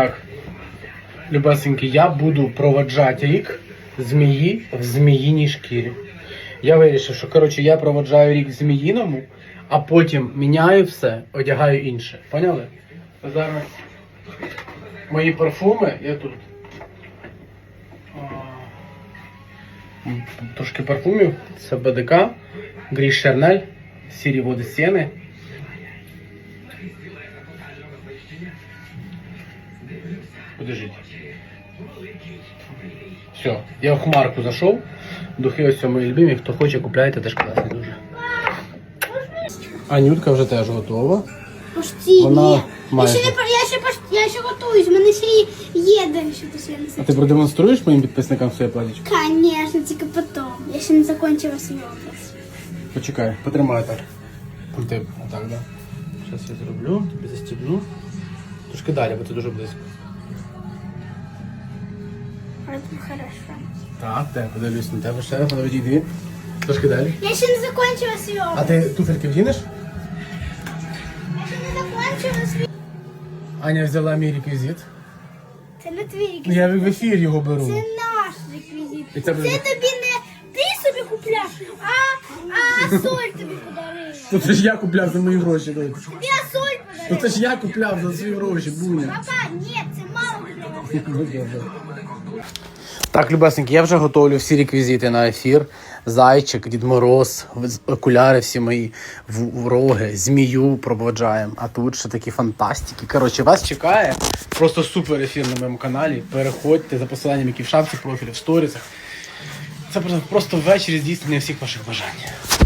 Так, любесенькі, я буду проводжати рік змії в зміїній шкірі. Я вирішив, що коротше, я проводжаю рік в зміїному, а потім міняю все, одягаю інше. Поняли? Зараз мої парфуми, я тут. Трошки парфумів. Це БДК, Гріш Шернель, Сірі води Сіни. Подождіть. Все, я в хмарку зайшов. Духи ось мої любимі. Хто хоче, купляйте, теж класні дуже. Анютка вже теж готова. Почти Вона ні. Я майже. ще не пор- я ще пош- я ще готуюсь, в мене ще й є далі А посвятися. ти продемонструєш моїм підписникам своє платічко? Конечно, тільки потом. Я ще не закончила свій образ. Почекай, потримай так. Ти отак, да. Зараз я зроблю, тобі застібну. Трошки далі, бо це дуже близько. Хорошо. Так, так, подивлюсь на тебе ще раз, ну, відійди. Трошки далі. Я ще не закончила свій А ти туфельки вдінеш? Я ще не закончила свій Аня взяла мій реквізит. Це не твій реквізит. Ну, Я в ефір його беру. Це наш реквізит. І це Це буде- тобі не ти собі купляш, а, а соль тобі подарила. Це ж я купляв за мої гроші. Тобі а соль Ну це ж я купляв за свої гроші, буня. Папа, ні, це мама купляла. Так, любесеньки, я вже готовлю всі реквізити на ефір. Зайчик, Дід Мороз, окуляри всі мої, в- роги, змію проводжаємо. А тут ще такі фантастики. Коротше, вас чекає просто супер ефір на моєму каналі. Переходьте за посиланням, які в шапці профілі, в сторісах. Це просто, просто ввечері здійснення всіх ваших бажань.